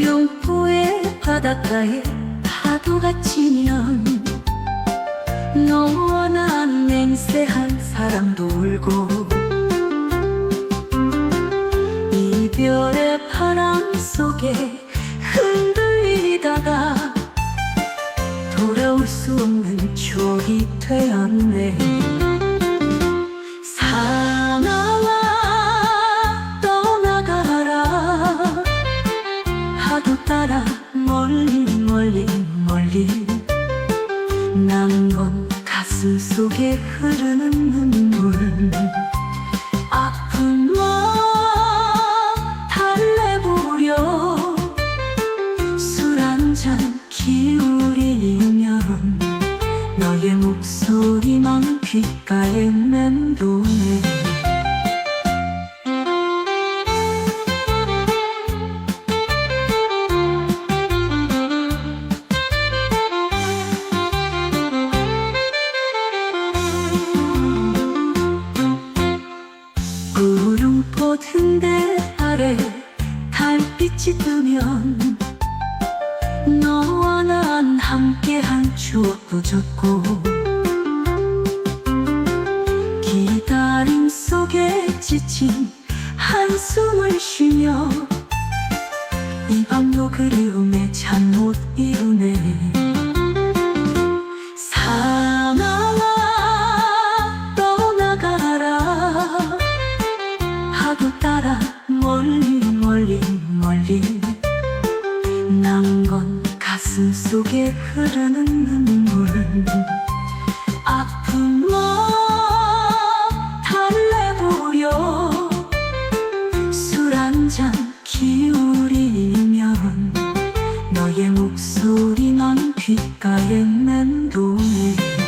구룡포의 바닷가에 파도가 치면 너원한 맹세한 사람도 울고 이별의 바람 속에 흔들리다가 돌아올 수 없는 추억이 되었네. 하도 따라 멀리 멀리 멀리. 남은 건 가슴 속에 흐르는 눈물. 아픈 마음 달래보려. 술 한잔 기울이면 너의 목소리만 귓가에 맴도네 빛이 뜨면 너와 난 함께한 추억도 젖고 기다림 속에 지친 한숨을 쉬며 속에 흐르는 눈물은 아픔을 달래보려. 술 한 잔 기울이면 너의 목소리 넌 귓가에 맴도네.